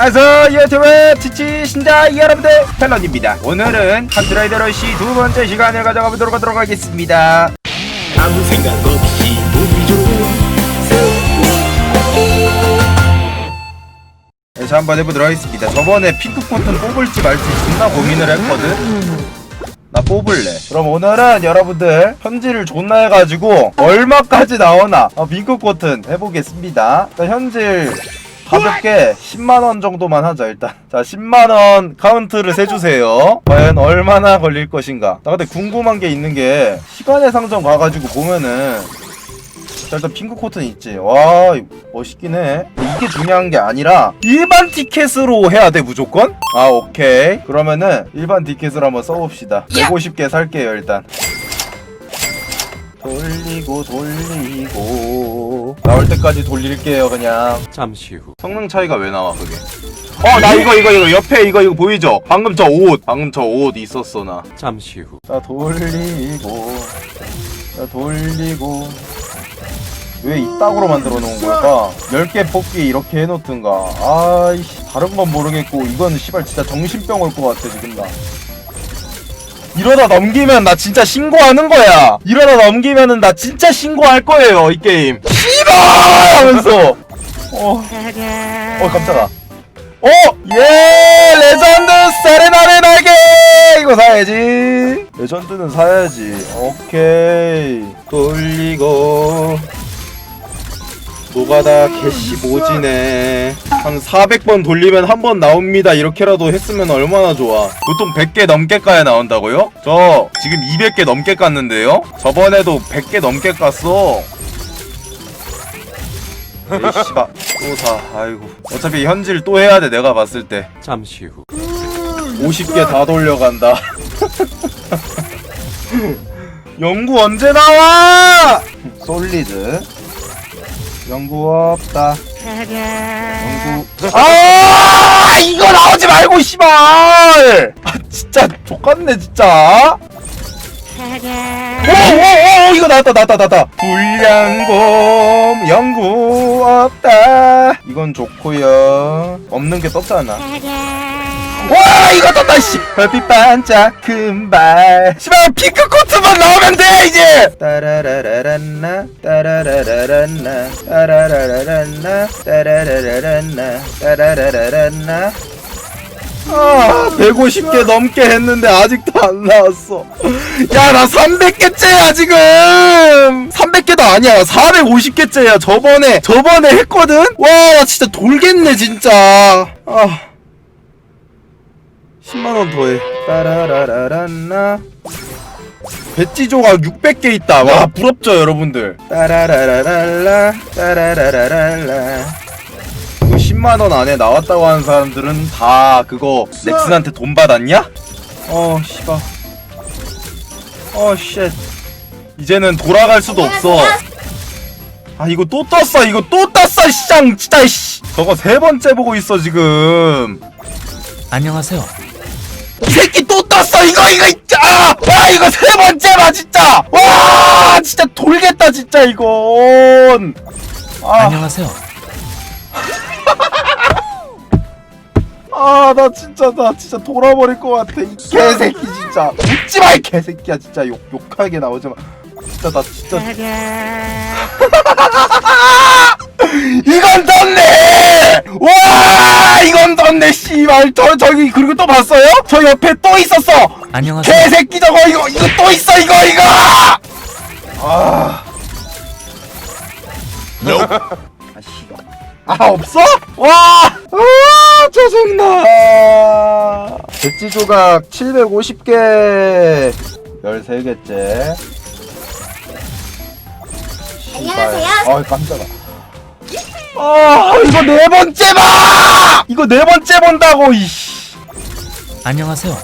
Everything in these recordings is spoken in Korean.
아서 유튜브 티치 신자 여러분들 펠런입니다. 오늘은 한드라이더 러시 두 번째 시간을 가져가 보도록 하도록 하겠습니다. 아무 생각 없이 운이 좋은 한번 해보도록 하겠습니다. 저번에 핑크 코튼 뽑을지 말지 존나 고민을 했거든. 나 뽑을래. 그럼 오늘은 여러분들 현질을 존나 해가지고 얼마까지 나오나 어, 핑크 코튼 해보겠습니다. 현질 가볍게 10만원 정도만 하자 일단 자 10만원 카운트를 세주세요 과연 얼마나 걸릴 것인가 나 근데 궁금한 게 있는 게 시간의 상점 가가지고 보면은 자, 일단 핑크 코튼 있지. 와, 멋있긴 해. 이게 중요한 게 아니라 일반 티켓으로 해야 돼 무조건? 아, 오케이. 그러면은 일반 티켓으로 한번 써봅시다. 150개 살게요 일단. 돌리고 돌리고 나올 때까지 돌릴게요 그냥. 잠시 후 성능 차이가 왜 나와 그게? 어, 나 이거 이거 이거 옆에 이거 이거 보이죠? 방금 저 옷, 방금 저 옷 있었어 나. 잠시 후자 돌리고 자 돌리고 왜 이따구로 만들어 놓은 걸까? 10개 뽑기 이렇게 해놓든가 아이씨 다른 건 모르겠고 이건 씨발 진짜 정신병 올 것 같아 지금 나 이러다 넘기면 나 진짜 신고하는 거야 이러다 넘기면은 나 진짜 신고할 거예요 이 게임 씨발 하면서 어, 어 깜짝아 어! 예! 레전드 세레나의 날개! 이거 사야지. 레전드는 사야지. 오케이. 돌리고. 노가다 개씨 모지네. 한 400번 돌리면 한 번 나옵니다. 이렇게라도 했으면 얼마나 좋아. 보통 100개 넘게 까야 나온다고요? 저 지금 200개 넘게 깠는데요? 저번에도 100개 넘게 깠어. 에이 씨발 또 사. 아이고. 어차피 현질 또 해야 돼. 내가 봤을 때. 잠시 후 50개 다 돌려간다. 연구 언제 나와? 솔리드. 연구 없다. 연구. 아 이거 나오지 말고 씨발. 아 진짜 족같네 진짜. 오오오 이거 나왔다 나왔다 나왔다. 불량곰 연구 없다. 이건 좋고요. 없는 게 떴잖아. 와 이거 떴다 씨. 별빛 반짝 금발. 씨발 핑크 코트만 나오면 돼 이제! 따라라라란나 따라라라란나 따라라라란나 따라라라란나 따라라라란나. 아 150개 넘게 했는데 아직도 안 나왔어. 야 나 300개째야 지금! 300개도 아니야. 450개째야 저번에. 저번에 했거든? 와 나 진짜 돌겠네 진짜. 아 10만원 더해. 따라라라란나. 배지 조각 600개 있다. 와 부럽죠 여러분들. 따라라라랄라 따라라라랄라. 이거 10만원 안에 나왔다고 하는 사람들은 다 그거 넥슨한테 돈 받았냐? 어 씨발. 어쉣. 이제는 돌아갈 수도 없어. 아 이거 또 떴어 이거 또 떴어 시장. 진짜 씨. 저거 세 번째 보고 있어 지금. 안녕하세요. 이 새끼 또 떴어. 이거 이거 있자 와 이거 세 번째다 진짜. 와 진짜 돌겠다 진짜 이건. 아. 안녕하세요. 아 나 진짜 나 진짜 돌아버릴 것 같아 이 개새끼 진짜. 웃지 마 이 개새끼야 진짜. 욕 욕하게 나오지 마. 진짜 나 진짜. 이건 떴네 와 이건 떴네 씨발 저 저기 그리고 또 봤어요 저 옆에 또 있었어 안녕하세요. 개새끼 저거 이거 이거 또 있어 이거 이거 아 아, 씨발. 아 없어? 와! 아 짜증나 백지 조각 750개 13개째 안녕하세요. 아 깜짝아 아 이거 네 번째 봐! 이거 네 번째 본다고 이씨 안녕하세요.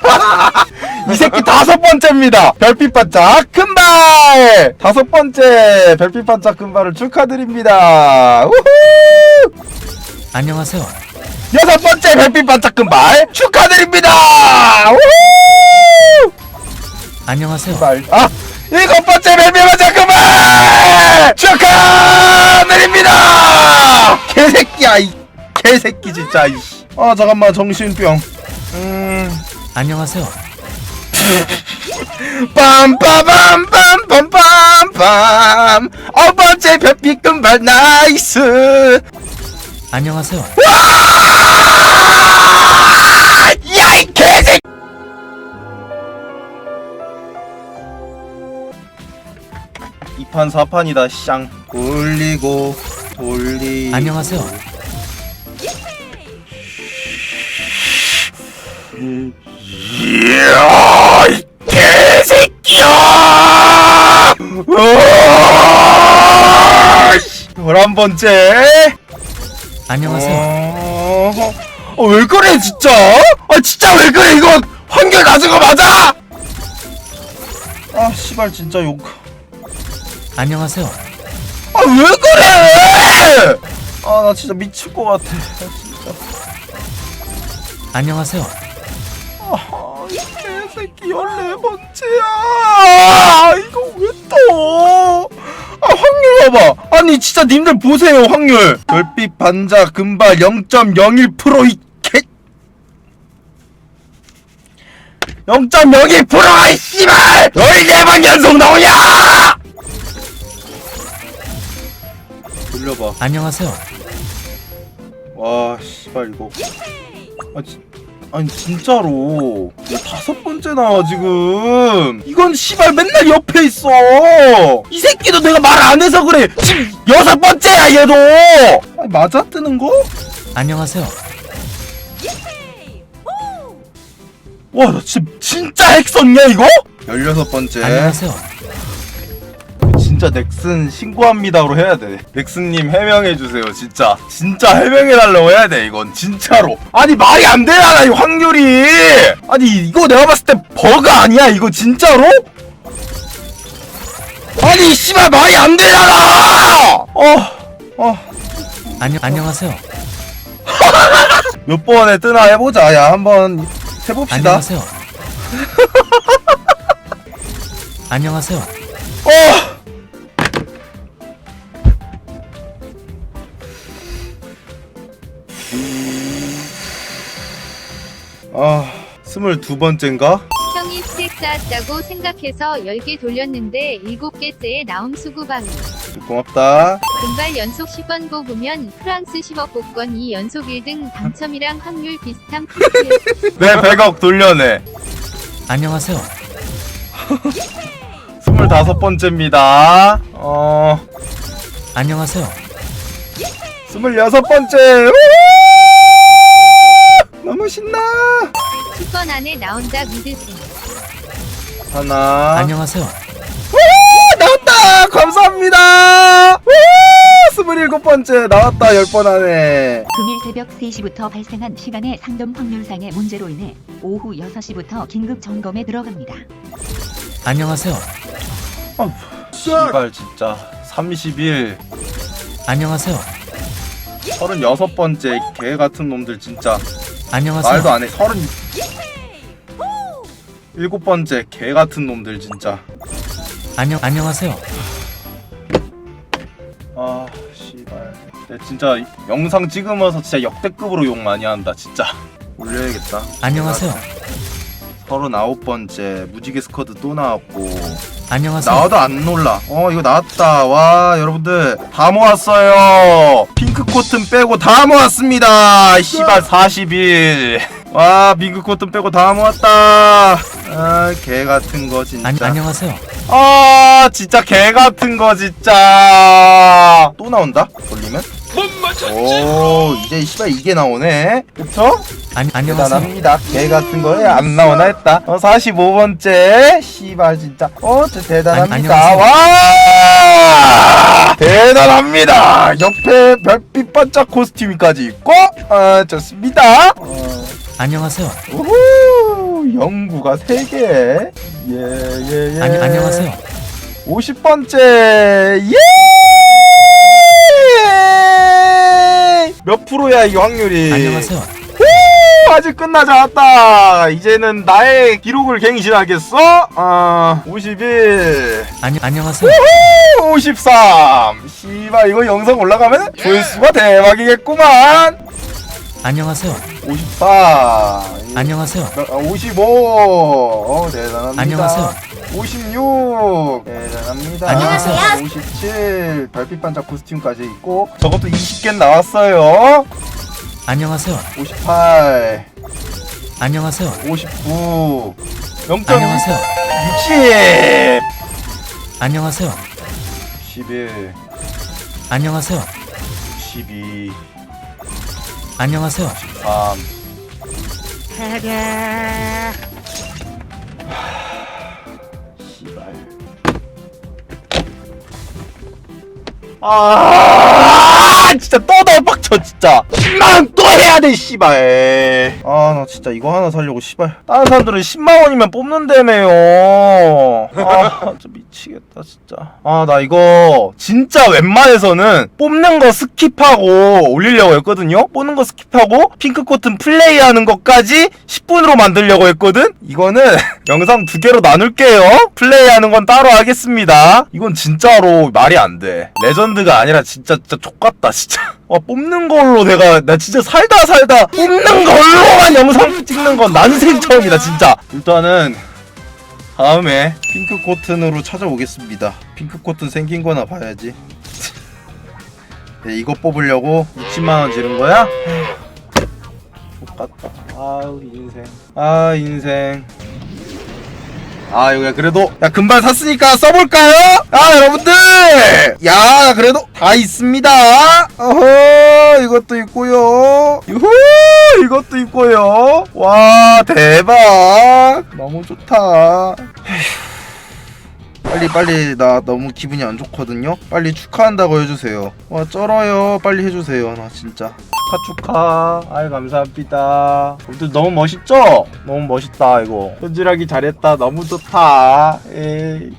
이 새끼 다섯 번째입니다. 별빛 반짝 금발 다섯 번째 별빛 반짝 금발을 축하드립니다. 우후! 안녕하세요. 여섯 번째 별빛 반짝 금발 축하드립니다. 우후! 안녕하세요. 금발 아 일곱 번째 별빛 반짝 금발 축하드립니다. 개새끼야 이 개새끼 진짜. 이씨 아 잠깐만 정신병. 음. 안녕하세요. 빰빠밤빰빰빰빰. 어 번째 별빛 금발 나이스. 안녕하세요. 야 2판 4판이다 쌍 돌리고 돌리 안녕하세요. 이야 이 개새끼야 11번째 안녕하세요. 어... 어, 왜 그래 진짜? 아 진짜 왜 그래 이거 한결 낮은 거 맞아? 아 씨발 진짜 욕 안녕하세요. 아 왜 그래? 아 나 진짜 미칠 것 같아. 아. 안녕하세요. 아, 이 개새끼 열네 번째야. 아, 이거 왜 또? 아, 확률 봐봐. 아니, 진짜 님들 보세요, 확률. 별빛 반자 금발 0.01%이 개. 0.02%가 이 씨발! 14번 연속 나오냐! 돌려봐. 안녕하세요. 와 씨발 이거 아, 지, 아니 진짜로 이거 다섯 번째 나와 지금 이건 씨발 맨날 옆에 있어 이 새끼도 내가 말 안 해서 그래 지금 여섯 번째야 얘도 아니 맞아 뜨는 거? 안녕하세요. 와나 진짜 진짜 핵 썼냐 이거? 열여섯 번째 안녕하세요. 진짜 넥슨 신고합니다로 해야 돼. 넥슨님 해명해주세요, 진짜. 진짜 해명해달라고 해야 돼, 이건. 진짜로. 아니, 말이 안 되잖아, 이 확률이! 아니, 이거 내가 봤을 때 버그 아니야, 이거 진짜로? 아니, 씨발, 말이 안 되잖아! 어, 어. 안녕 안녕하세요. 몇 번에 뜨나 해보자. 야, 한번 해봅시다. 안녕하세요. 안녕하세요. 어! 아, 스물두 번째인가? 형이 스택 쌓았다고 생각해서 10개 돌렸는데 7개째에 나옴 수구방이 고맙다. 금발 연속 10번 뽑으면 프랑스 10억 복권 2 연속 1등 당첨이랑 확률 비슷한 내 100억 돌려내. 안녕하세요. 스물다섯 번째입니다. 어, 안녕하세요. 스물여섯 번째. 우! 너무 신나. 10번 안에 나온다 믿으세요 하나. 안녕하세요. 우! 나왔다. 감사합니다. 우! 스물일곱 번째 나왔다. 열번 안에. 금일 새벽 3시부터 발생한 시간의 상점 확률상의 문제로 인해 오후 6시부터 긴급 점검에 들어갑니다. 안녕하세요. 씨발 진짜 31 안녕하세요. 36번째 개 같은 놈들 진짜 안녕하세요. 말도 안 해. 30 일곱 번째 개 같은 놈들 진짜. 안녕 안녕하세요. 아 씨발. 근데 진짜 영상 찍으면서 진짜 역대급으로 욕 많이 한다 진짜. 올려야겠다. 안녕하세요. 39번째 무지개 스쿼드 또 나왔고 안녕하세요. 나와도 안 놀라. 어 이거 나왔다. 와 여러분들 다 모았어요. 핑크 코튼 빼고 다 모았습니다. 씨발 40일. 와 핑크 코튼 빼고 다 모았다. 아 개 같은 거 진짜. 안, 안녕하세요. 아 진짜 개 같은 거 진짜. 또 나온다. 돌리면. 오 이제 씨발 이게 나오네. 그쵸? 안, 안녕하세요. 대단합니다. 개 같은 거에 안 나오나 했다. 어, 45번째. 씨발, 진짜. 어, 저 대단합니다. 안- 와! 대단합니다. 옆에 별빛 반짝 코스튬까지 있고, 아, 좋습니다. 어, 안녕하세요. 우후! 영구가 3개. 예, 예, 예. 안, 안녕하세요. 50번째. 예! 몇 프로야, 이 확률이? 안녕하세요. 아직 끝나지 않았다 이제는 나의 기록을 갱신하겠어 아 51 안녕 안녕하세요. 53 씨발 이거 영상 올라가면 조회수가 대박이겠구만 안녕하세요. 54 안녕하세요. 어, 55 어, 대단합니다 안녕하세요. 56 대단합니다 안녕하세요. 57 별빛 반짝 코스튬까지 있고 저것도 20개 나왔어요 안녕하세요. 58 안녕하세요. 59 0.6 안녕하세요. 60 안녕하세요. 11 안녕하세요. 12 안녕하세요. 3 씨발. 아 진짜 떠다 빡 쳐 진짜 10만원 또 해야 돼 씨발. 아 나 진짜 이거 하나 살려고 씨발. 다른 사람들은 10만원이면 뽑는다며요. 아 진짜 미치겠다 진짜. 아 나 이거 진짜 웬만해서는 뽑는 거 스킵하고 올리려고 했거든요? 뽑는 거 스킵하고 핑크 코튼 플레이하는 것까지 10분으로 만들려고 했거든? 이거는 영상 두 개로 나눌게요. 플레이하는 건 따로 하겠습니다. 이건 진짜로 말이 안돼. 레전드가 아니라 진짜 진짜 족같다 진짜. 와 뽑는 걸로 내가 나 진짜 살다 살다 뽑는 걸로만 영상 찍는 건 난생 처음이다 진짜. 일단은 다음에 핑크 코튼으로 찾아오겠습니다. 핑크 코튼 생긴 거나 봐야지. 네, 이거 뽑으려고 60만원 지른 거야? 족같다. 아우 인생. 아 인생. 아 이거 그래도 야 금방 샀으니까 써볼까요? 아 여러분들! 야 그래도 다 있습니다. 어허 이것도 있고요. 유후 이것도 있고요. 와 대박. 너무 좋다. 빨리 빨리 나 너무 기분이 안 좋거든요? 빨리 축하한다고 해주세요. 와 쩔어요. 빨리 해주세요. 나 진짜. 축하 축하. 아이 감사합니다. 여러분들 너무 멋있죠? 너무 멋있다 이거. 현질하기 잘했다. 너무 좋다. 에이